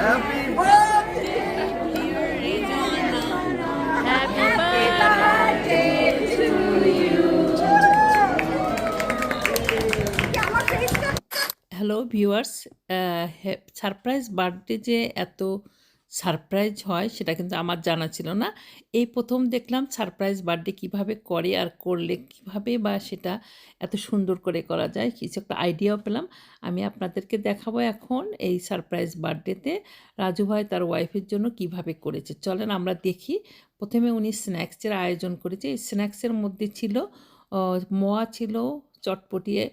Happy birthday. Hello viewers surprise birthday যে এত surprise হয় সেটা কিন্তু আমার জানা ছিল না। এই প্রথম দেখলাম সারপ্রাইজ বার্থডে কীভাবে করে আর করলে কীভাবে বা সেটা এত সুন্দর করে করা যায় কিছু একটা আইডিয়াও পেলাম। আমি আপনাদেরকে দেখাবো এখন এই সারপ্রাইজ বার্থডেতে রাজু ভাই তার ওয়াইফের জন্য কীভাবে করেছে। চলেন আমরা দেখি। প্রথমে উনি স্ন্যাক্সের আয়োজন করেছে। এই স্ন্যাক্সের মধ্যে ছিল মোয়া ছিল, চটপটিয়ে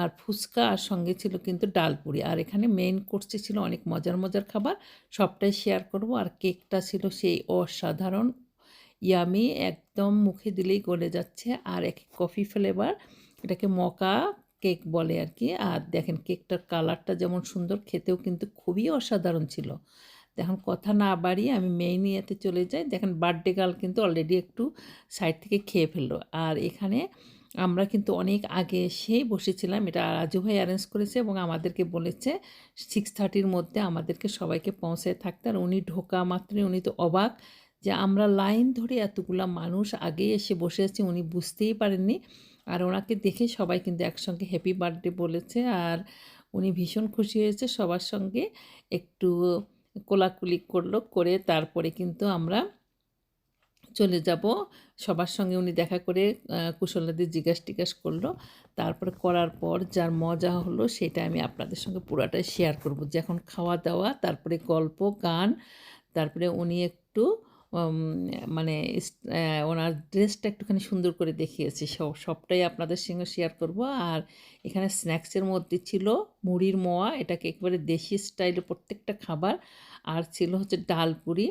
আর ফুচকা আর সঙ্গে ছিল কিন্তু ডালপুরি আর এখানে মেইন কোর্সে ছিল অনেক মজার মজার খাবার। সবটাই শেয়ার করব। আর কেকটা ছিল সেই অসাধারণ ইয়ামি একদম মুখে দিলেই গলে যাচ্ছে। আর এক কফি ফ্লেভার এটাকে মকা কেক বলে আর কি। আর দেখেন কেকটার কালারটা যেমন সুন্দর, খেতেও কিন্তু খুবই অসাধারণ ছিল। দেখুন কথা না বাড়িয়ে আমি মেইন ইয়েতে চলে যাই। দেখেন বার্থডে গার্ল কিন্তু অলরেডি একটু সাইড থেকে খেয়ে ফেলল। আর এখানে আমরা কিন্তু অনেক আগে এসেই বসেছিলাম। এটা রাজু ভাই অ্যারেঞ্জ করেছে এবং আমাদেরকে বলেছে সিক্স থার্টির মধ্যে আমাদেরকে সবাইকে পৌঁছায় থাকতে। আর উনি ঢোকা মাত্রই, উনি তো অবাক যে আমরা লাইন ধরে এতগুলা মানুষ আগেই এসে বসে আছি, উনি বুঝতেই পারেননি। আর ওনাকে দেখে সবাই কিন্তু একসঙ্গে হ্যাপি বার্থডে বলেছে। আর উনি ভীষণ খুশি হয়েছে, সবার সঙ্গে একটু কোলাকুলি করল, করে তারপরে কিন্তু আমরা চলে যাব। সবার সঙ্গে উনি দেখা করে কুশলাদি জিজ্ঞাস টিজ্ঞাস করল। তারপরে করার পর যার মজা হলো সেটা আমি আপনাদের সঙ্গে পুরাটাই শেয়ার করব। যখন খাওয়া দাওয়া, তারপরে গল্প, গান, তারপরে উনি একটু মানে ওনার ড্রেসটা একটুখানি সুন্দর করে দেখিয়েছে। সব সবটাই আপনাদের সঙ্গে শেয়ার করব। আর এখানে স্ন্যাক্সের মধ্যে ছিল মুড়ির মোয়া, এটাকে একেবারে দেশি স্টাইলে প্রত্যেকটা খাবার। আর ছিল হচ্ছে ডাল পুরি।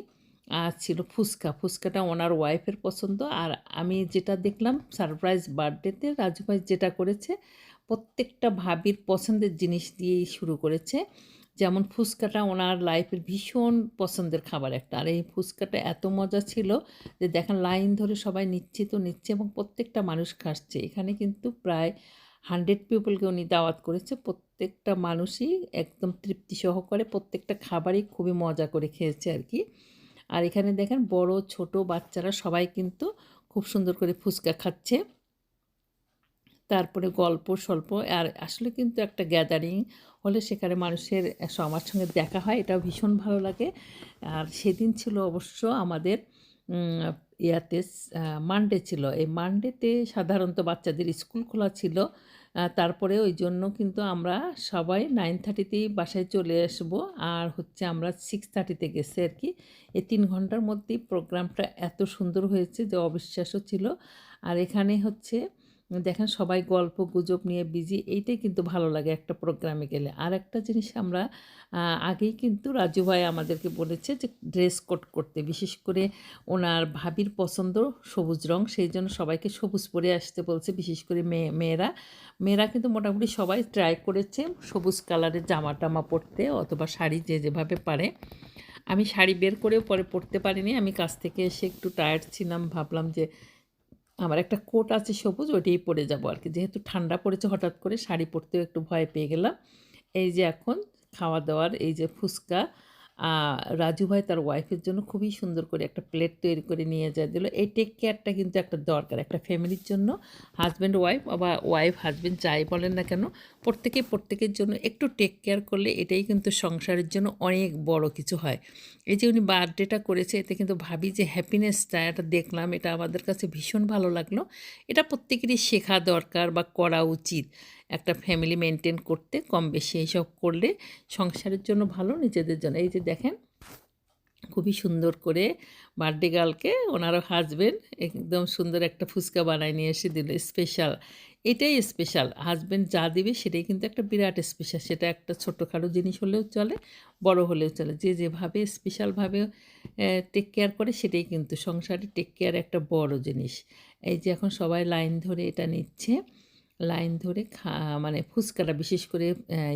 আর ছিল ফুচকা। ফুচকাটা ওনার ওয়াইফের পছন্দ। আর আমি যেটা দেখলাম সারপ্রাইজ বার্থডেতে রাজু ভাই যেটা করেছে, প্রত্যেকটা ভাবির পছন্দের জিনিস দিয়েই শুরু করেছে। যেমন ফুচকাটা ওনার লাইফের ভীষণ পছন্দের খাবার একটা। আর এই ফুচকাটা এত মজা ছিল যে দেখেন লাইন ধরে সবাই নিচ্ছে তো নিচ্ছে এবং প্রত্যেকটা মানুষ খাচ্ছে। এখানে কিন্তু প্রায় হান্ড্রেড পিপলকে উনি দাওয়াত করেছে। প্রত্যেকটা মানুষই একদম তৃপ্তি সহকারে প্রত্যেকটা খাবারই খুবই মজা করে খেয়েছে আর কি। আর এখানে দেখেন বড়, ছোট বাচ্চারা সবাই কিন্তু খুব সুন্দর করে ফুচকা খাচ্ছে। তারপরে গল্প স্বল্প, আর আসলে কিন্তু একটা গ্যাদারিং হলে সেখানে মানুষের সমাজ সঙ্গে দেখা হয়, এটাও ভীষণ ভালো লাগে। আর সেদিন ছিল অবশ্য আমাদের ইয়াতে মানডে ছিল। এই মানডেতে সাধারণত বাচ্চাদের স্কুল খোলা ছিল। তারপরে ওই জন্য কিন্তু আমরা সবাই নাইন থার্টিতেই বাসায় চলে আসব। আর হচ্ছে আমরা সিক্স থার্টিতে গেছি আর কি। এই তিন ঘণ্টার মধ্যেই প্রোগ্রামটা এত সুন্দর হয়েছে যে অবিশ্বাসও ছিল। আর এখানে হচ্ছে দেখেন সবাই গল্প, গুজব নিয়ে বিজি এইটাই কিন্তু ভালো লাগে একটা প্রোগ্রামে গেলে। আর একটা জিনিস আমরা আগেই কিন্তু রাজু ভাই আমাদেরকে বলেছে যে ড্রেস কোড করতে, বিশেষ করে ওনার ভাবির পছন্দ সবুজ রং, সেই জন্য সবাইকে সবুজ পরে আসতে বলছে, বিশেষ করে মেয়ে, মেয়েরা। মেয়েরা কিন্তু মোটামুটি সবাই ট্রাই করেছে সবুজ কালারের জামা টামা পরতে অথবা শাড়ি যে যেভাবে পারে। আমি শাড়ি বের করেও পরে পরতে পারিনি, আমি কাছ থেকে এসে একটু টায়ার্ড ছিলাম, ভাবলাম যে আমার একটা কোট আছে সবুজ, ওইটাই পরে যাব আর কি। যেহেতু ঠান্ডা পড়েছে, হঠাৎ করে শাড়ি পরতেও একটু ভয় পেয়ে গেলাম। এই যে এখন খাওয়া দাওয়ার এই যে ফুচকা রাজু ভাই তার ওয়াইফের জন্য খুবই সুন্দর করে একটা প্লেট তৈরি করে নিয়ে যায়, দিল। এই টেক কেয়ারটা কিন্তু একটা দরকার, একটা ফ্যামিলির জন্য। হাজব্যান্ড ওয়াইফ বা ওয়াইফ হাজব্যান্ড যাই বলেন না কেন, প্রত্যেকে প্রত্যেকের জন্য একটু টেক কেয়ার করলে এটাই কিন্তু সংসারের জন্য অনেক বড় কিছু হয়। এই যে উনি বার্থডেটা করেছে, এতে কিন্তু ভাবি যে হ্যাপিনেসটা এটা দেখলাম, এটা আমাদের কাছে ভীষণ ভালো লাগল। এটা প্রত্যেকেরই শেখা দরকার বা করা উচিত। একটা ফ্যামিলি মেনটেন করতে কম বেশি এইসব করলে সংসারের জন্য ভালো, নিজেদের জন্য। এই যে দেখেন, খুবই সুন্দর করে বার্থডে গার্লকে ওনারও হাজবেন্ড একদম সুন্দর একটা ফুচকা বানায় নিয়ে এসে দিল স্পেশাল এটাই স্পেশাল হাজব্যান্ড যা দিবে সেটাই কিন্তু একটা বিরাট স্পেশাল সেটা একটা ছোটোখাটো জিনিস হলেও চলে, বড় হলেও চলে। যে যেভাবে স্পেশালভাবে টেক কেয়ার করে সেটাই কিন্তু সংসারে টেক কেয়ার একটা বড় জিনিস। এই যে এখন সবাই লাইন ধরে এটা নিচ্ছে। লাইন ধরে খা মানে ফুচকাটা বিশেষ করে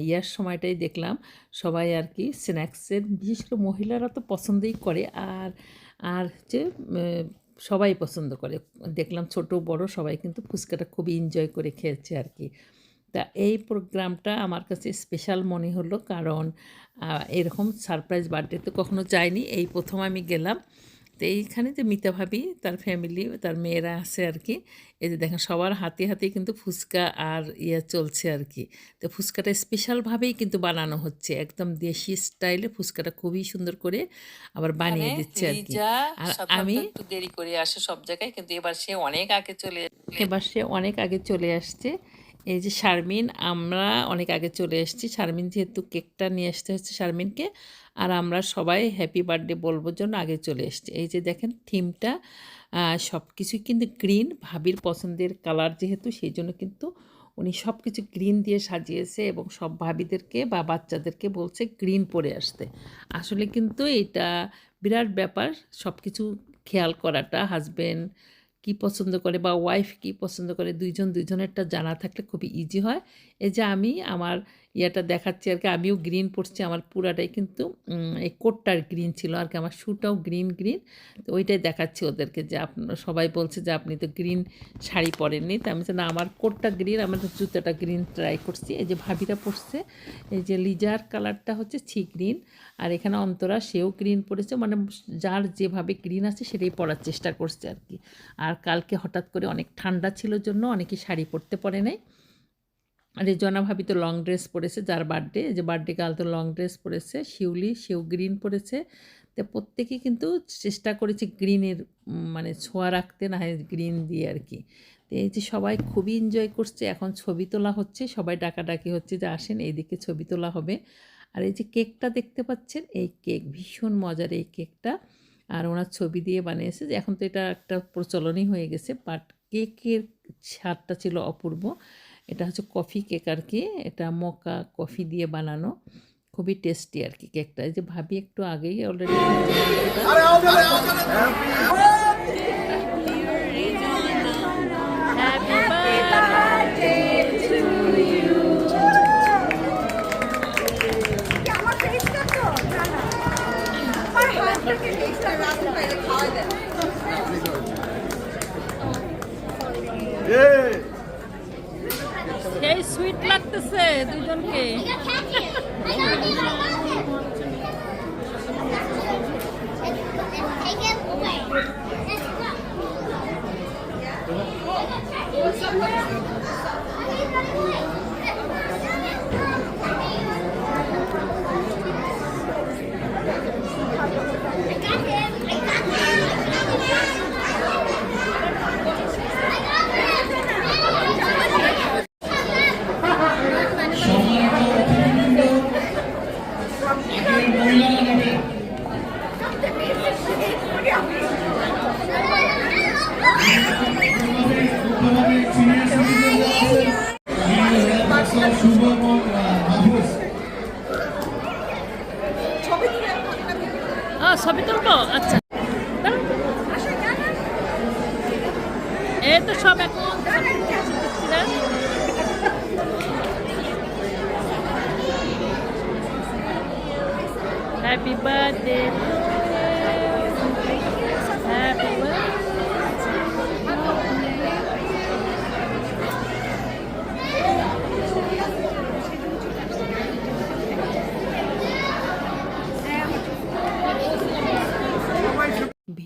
ইয়ার সময়টাই দেখলাম। সবাই আর কি স্ন্যাক্সের বিশেষ করে মহিলারা তো পছন্দই করে। আর আর হচ্ছে সবাই পছন্দ করে। দেখলাম ছোট, বড় সবাই কিন্তু ফুচকাটা খুবই এনজয় করে খেয়েছে আর কি। তা এই প্রোগ্রামটা আমার কাছে স্পেশাল মনে হলো। কারণ এরকম সারপ্রাইজ বার্থডে তো কখনো যাইনি। এই প্রথম আমি গেলাম। তো এইখানে যে মিতা ভাবি তার ফ্যামিলি তার মেয়েরা আছে আর কি এই যে দেখেন সবার হাতে হাতে কিন্তু ফুচকা আর ইয়ে চলছে আর কি তো ফুচকাটা স্পেশালভাবেই কিন্তু বানানো হচ্ছে। একদম দেশি স্টাইলে ফুচকাটা খুবই সুন্দর করে আবার বানিয়ে দিচ্ছে আর কি আর আমি একটু দেরি করে আসে সব জায়গায় কিন্তু এবার সে অনেক আগে চলে এবার সে অনেক আগে চলে আসছে। এই যে শারমিন আমরা অনেক আগে চলে এসেছি। শারমিন যেহেতু কেকটা নিয়ে আসতে হচ্ছে শারমিনকে আর আমরা সবাই হ্যাপি বার্থডে বলব জন্য আগে চলে এসেছি। এই যে দেখেন থিমটা সব কিছুই কিন্তু গ্রিন ভাবির পছন্দের কালার যেহেতু, সেই জন্য কিন্তু উনি সব কিছু গ্রিন দিয়ে সাজিয়েছে এবং সব ভাবিদেরকে বা বাচ্চাদেরকে বলছে গ্রিন পরে আসতে। আসলে কিন্তু এটা বিরাট ব্যাপার সব কিছু খেয়াল করাটা। হাজব্যান্ড কি পছন্দ করে বা ওয়াইফ কি পছন্দ করে, দুইজন দুইজনেরটা জানা থাকলে খুবই ইজি হয়। এই যে আমি, আমার ইয়াটা দেখাচ্ছি আর কি। আমিও গ্রিন পরছি আমার পুরাটাই কিন্তু এই কোটটার গ্রিন ছিল আর কি। আমার শ্যুটাও গ্রিন গ্রিন তো ওইটাই দেখাচ্ছি ওদেরকে যে আপনার সবাই বলছে যে আপনি তো গ্রিন শাড়ি পরেননি। তো আমি না, আমার কোটটা গ্রিন আমার জুতোটা গ্রিন ট্রাই করছি। এই যে ভাবিটা পরছে, এই যে লিজার কালারটা হচ্ছে ছি গ্রিন আর এখানে অন্তরা সেও গ্রিন পরেছে। মানে যার যেভাবে গ্রিন আছে সেটাই পরার চেষ্টা করছে আর কি। আর কালকে হঠাৎ করে অনেক ঠান্ডা ছিল জন্য অনেকে শাড়ি পরতে পারে নাই। এই ভাবি তো লং ড্রেস পরেছে, যার বার্থডে যে বার্থডে কাল তো লং ড্রেস পরেছে, শিউলি, শিউ গ্রিন পরেছে। তো প্রত্যেকেই কিন্তু চেষ্টা করেছে গ্রিনের মানে ছোঁয়া রাখতে, না হয় গ্রিন দিয়ে আর কি। তো এই যে সবাই খুবই এনজয় করছে, এখন ছবি তোলা হচ্ছে, সবাই ডাকাডাকি হচ্ছে যে আসেন, এইদিকে ছবি তোলা হবে। আর এই যে কেকটা দেখতে পাচ্ছেন, এই কেক ভীষণ মজার এই কেকটা আর ওনার ছবি দিয়ে বানিয়েছে যে এখন তো এটা একটা প্রচলনই হয়ে গেছে বাট কেকের স্বাদটা ছিল অপূর্ব। এটা হচ্ছে কফি কেক আর কি এটা মকা কফি দিয়ে বানানো। খুবই টেস্টি আর কি কেকটা। এই যে ভাবি একটু আগেই অলরেডি আমার সুইট লাগতেছে দুজনকে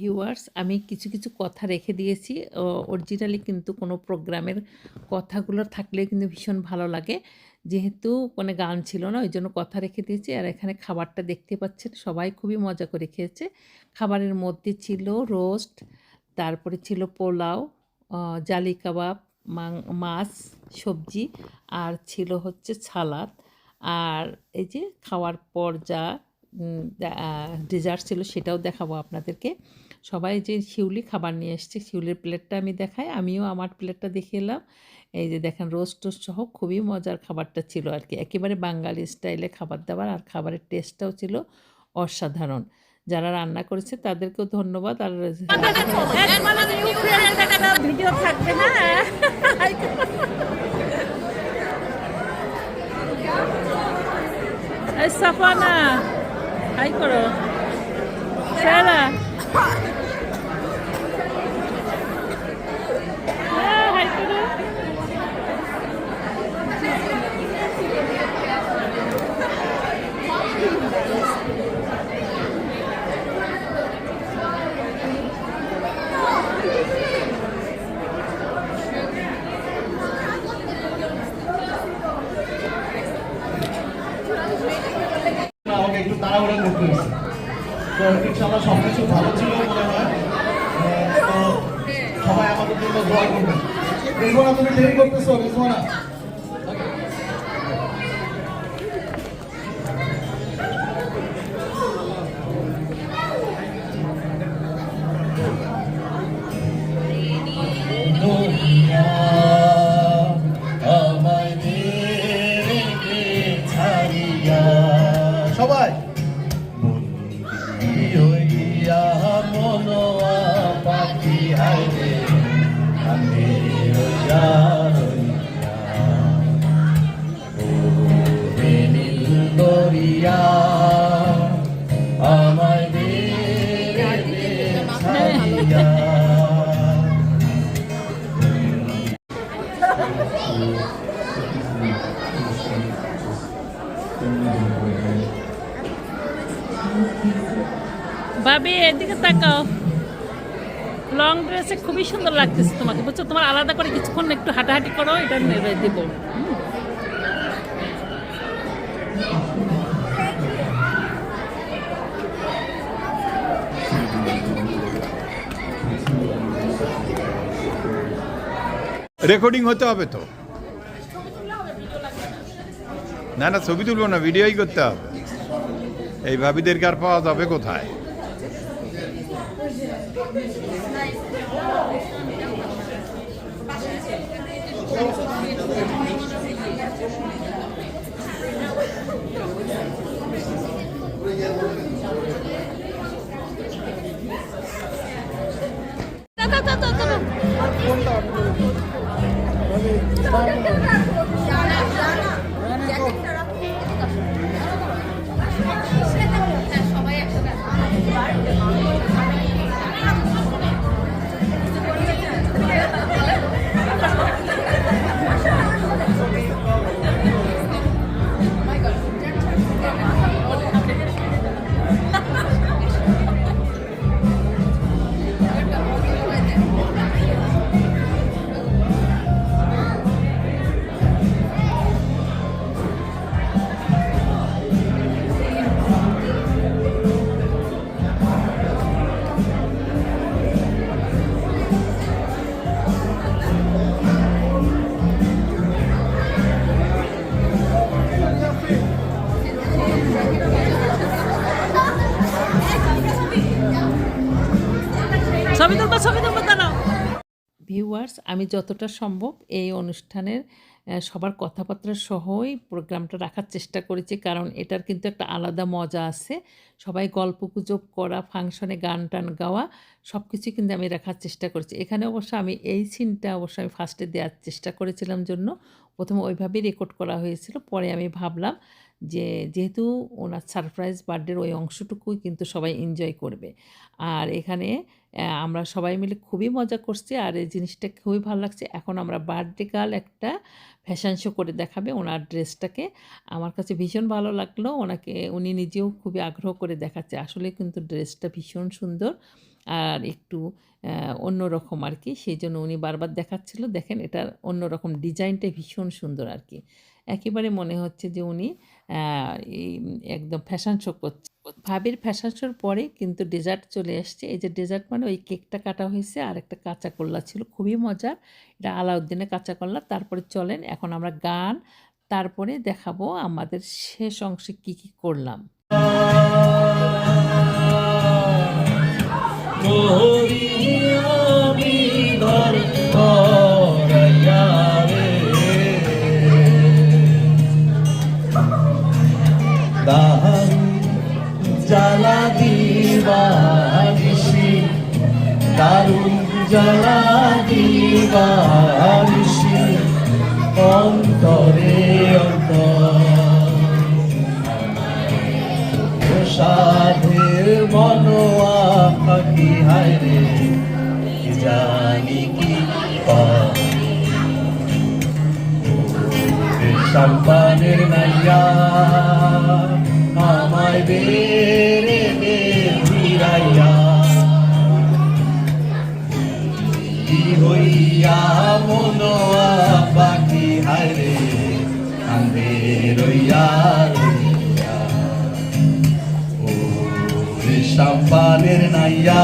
ভিউয়ার্স আমি কিছু কিছু কথা রেখে দিয়েছি। অরিজিনালি কিন্তু কোনো প্রোগ্রামের কথাগুলো থাকলে কিন্তু ভীষণ ভালো লাগে। যেহেতু কোনো গান ছিল না, ওই জন্য কথা রেখে দিয়েছি। আর এখানে খাবারটা দেখতে পাচ্ছেন, সবাই খুবই মজা করে খেয়েছে। খাবারের মধ্যে ছিল রোস্ট তারপরে ছিল পোলাও জালি কাবাব মাছ, সবজি, আর ছিল হচ্ছে সালাদ। আর এই যে খাওয়ার পর যা ডেজার্ট ছিল সেটাও দেখাবো আপনাদেরকে। সবাই যে শিউলি খাবার নিয়ে এসছে, শিউলির প্লেটটা আমি দেখাই, আমিও আমার প্লেটটা দেখে এলাম। এই যে দেখেন, রোস্ট টোস্ট সহ খুবই মজার খাবারটা ছিল আর কি। একেবারে বাঙালি স্টাইলে খাবার দাবার আর খাবারের টেস্টটাও ছিল অসাধারণ। যারা রান্না করেছে তাদেরকেও ধন্যবাদ আর ভিডিও থাকবে সাফানা করো। সারা ভাবি, এদিকে তাকাও। লং ড্রেসে খুবই সুন্দর লাগতেছে তোমাকে, বুঝছ? তোমার আলাদা করে কিছুক্ষণ একটু হাঁটাহাঁটি করো, এটা দেবো। রেকর্ডিং হতে হবে তো। না না, ছবি তুলবো না ভিডিওই করতে হবে। এই ভাবিদেরকে আর পাওয়া যাবে কোথায়? ছবি はい! ভিউয়ার্স আমি যতটা সম্ভব এই অনুষ্ঠানের সবার কথাবার্তা সহই প্রোগ্রামটা রাখার চেষ্টা করেছি। কারণ এটার কিন্তু একটা আলাদা মজা আছে। সবাই গল্প গুজব করা ফাংশনে গান টান গাওয়া সব কিছুই কিন্তু আমি রাখার চেষ্টা করেছি। এখানে অবশ্য আমি এই সিনটা অবশ্য আমি ফার্স্টে দেওয়ার চেষ্টা করেছিলাম জন্য। প্রথমে ওইভাবেই রেকর্ড করা হয়েছিল। পরে আমি ভাবলাম যে, যেহেতু ওনার সারপ্রাইজ বার্থডের ওই অংশটুকুই কিন্তু সবাই এনজয় করবে। আর এখানে আমরা সবাই মিলে খুবই মজা করছি আর এই জিনিসটা খুবই ভালো লাগছে। এখন আমরা বার্থডে গার্ল একটা ফ্যাশন শো করে দেখাবে। ওনার ড্রেসটাকে আমার কাছে ভীষণ ভালো লাগল। ওনাকে, উনি নিজেও খুবই আগ্রহ করে দেখাচ্ছে। আসলে কিন্তু ড্রেসটা ভীষণ সুন্দর আর একটু অন্যরকম আর কি। সেই জন্য উনি বারবার দেখাচ্ছিল। দেখেন এটার অন্যরকম ডিজাইনটা ভীষণ সুন্দর আর কি। একেবারে মনে হচ্ছে যে উনি একদম ফ্যাশন শো করছে। ভাবির ফ্যাশন শোর পরে কিন্তু ডেজার্ট চলে আসছে। এই যে ডেজার্ট মানে ওই কেকটা কাটা হয়েছে আর একটা কাঁচা কল্লা ছিল। খুবই মজার। এটা আলাউদ্দিনের কাঁচা কল্লা তারপরে চলেন, এখন আমরা গান, তারপরে দেখাবো আমাদের শেষ অংশে কি কি করলাম। দারুণ জ্বালা দিবানিসি অন্তরে মনোয়া পাখি হায় রে, কি জানি কি সম্পানের নাইয়া আমায় বেড়ে হইয়া মনোয়া বাকি হারে কান্দে রইয়া রইয়া। ও রেশম নাইয়া।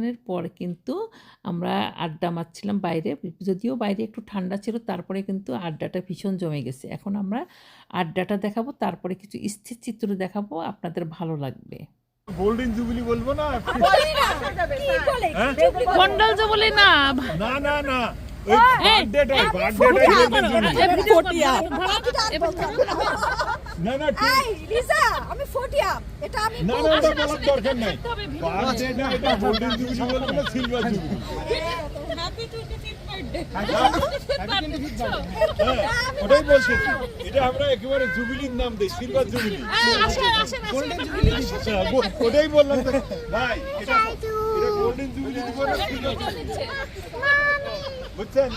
অনুষ্ঠানের পর কিন্তু আমরা আড্ডা মারছিলাম বাইরে যদিও বাইরে একটু ঠান্ডা ছিল তারপরে কিন্তু আড্ডাটা ভীষণ জমে গেছে এখন আমরা আড্ডাটা দেখাবো তারপরে কিছু স্থির চিত্র দেখাবো আপনাদের ভালো লাগবে গোল্ডেন জুবিলি বলব না মন্ডল যে না না না না গোল্ডেন জুবিলি না না এই লিসা আমি ফটিয়া এটা আমি না না বলার দরকার নাই। বার্থডেটা এটা গোল্ডেন জুবিলি বলব না সিলভার জুবিলি হ্যাঁ, ওটাই বলছি এটা আমরা একেবারে জুবিলির নাম দেই সিলভার জুবিলি। ওটাই বললাম ভাই এটা এটা গোল্ডেন জুবিলি দিব না সিলভার বুঝছেন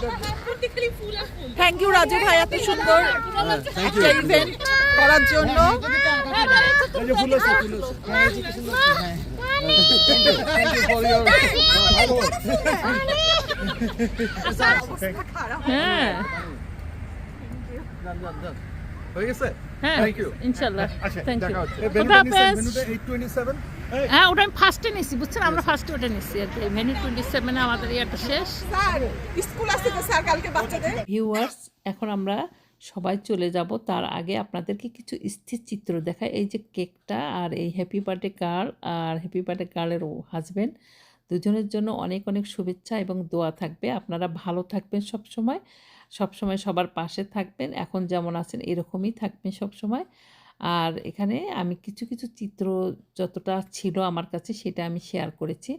থ্যাংক ইউ রাজু ভাই এত সুন্দর একটা ইভেন্ট করার জন্য। হ্যাঁ। হয়ে গেছে? হ্যাঁ ইনশাল্লাহ। আচ্ছা থ্যাংক দেখা ইউ হচ্ছে হাফেজ। মেনুটা 827 হ্যাঁ ওটা আমি ফার্স্টে নিছি বুঝছেন? আমরা ফার্স্টে ওটা নিচ্ছি আর কি। ভেনি টোয়েন্টি সেভেনে আমাদের ইয়েটা শেষ। স্যার স্কুল আসছে তো স্যার কালকে বাচ্চাদের? ভিউয়ার্স এখন আমরা সবাই চলে যাব। তার আগে আপনাদেরকে কিছু স্থির চিত্র দেখায় এই যে কেকটা আর এই হ্যাপি বার্থডে গার্ল আর হ্যাপি বার্থডে গার্লের হাজব্যান্ড দুজনের জন্য অনেক অনেক শুভেচ্ছা এবং দোয়া থাকবে। আপনারা ভালো থাকবেন সব সময় সব সময় সবার পাশে থাকবেন। এখন যেমন আছেন এরকমই থাকবেন সব সময় আর এখানে আমি কিছু কিছু চিত্র যতটা ছিল আমার কাছে সেটা আমি শেয়ার করেছি।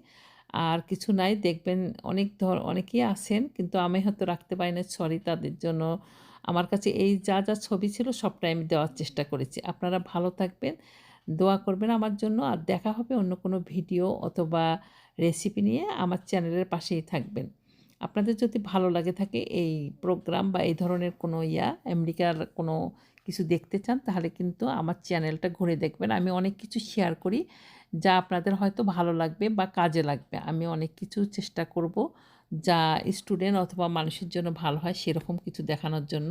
আর কিছু নাই, দেখবেন অনেক ধর, অনেকেই আছেন কিন্তু আমি হয়তো রাখতে পারি না সরি তাদের জন্য। আমার কাছে এই যা যা ছবি ছিল সবটাই আমি দেওয়ার চেষ্টা করেছি। আপনারা ভালো থাকবেন, দোয়া করবেন আমার জন্য আর দেখা হবে অন্য কোনো ভিডিও অথবা রেসিপি নিয়ে আমার চ্যানেলের পাশেই থাকবেন। আপনাদের যদি ভালো লাগে থাকে এই প্রোগ্রাম বা এই ধরনের কোনো ইয়া, আমেরিকার কোনো কিছু দেখতে চান, তাহলে কিন্তু আমার চ্যানেলটা ঘুরে দেখবেন। আমি অনেক কিছু শেয়ার করি, যা আপনাদের হয়তো ভালো লাগবে বা কাজে লাগবে। আমি অনেক কিছু চেষ্টা করব, যা স্টুডেন্ট অথবা মানুষের জন্য ভালো হয় সেরকম কিছু দেখানোর জন্য।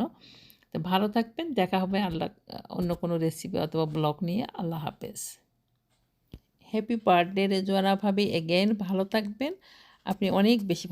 তো ভালো থাকবেন, দেখা হবে আল্লাহ, অন্য কোনো রেসিপি অথবা ব্লগ নিয়ে। আল্লাহ হাফেজ। হ্যাপি বার্থডে রেজওয়ানা ভাবি এগেন ভালো থাকবেন। আপনি অনেক বেশি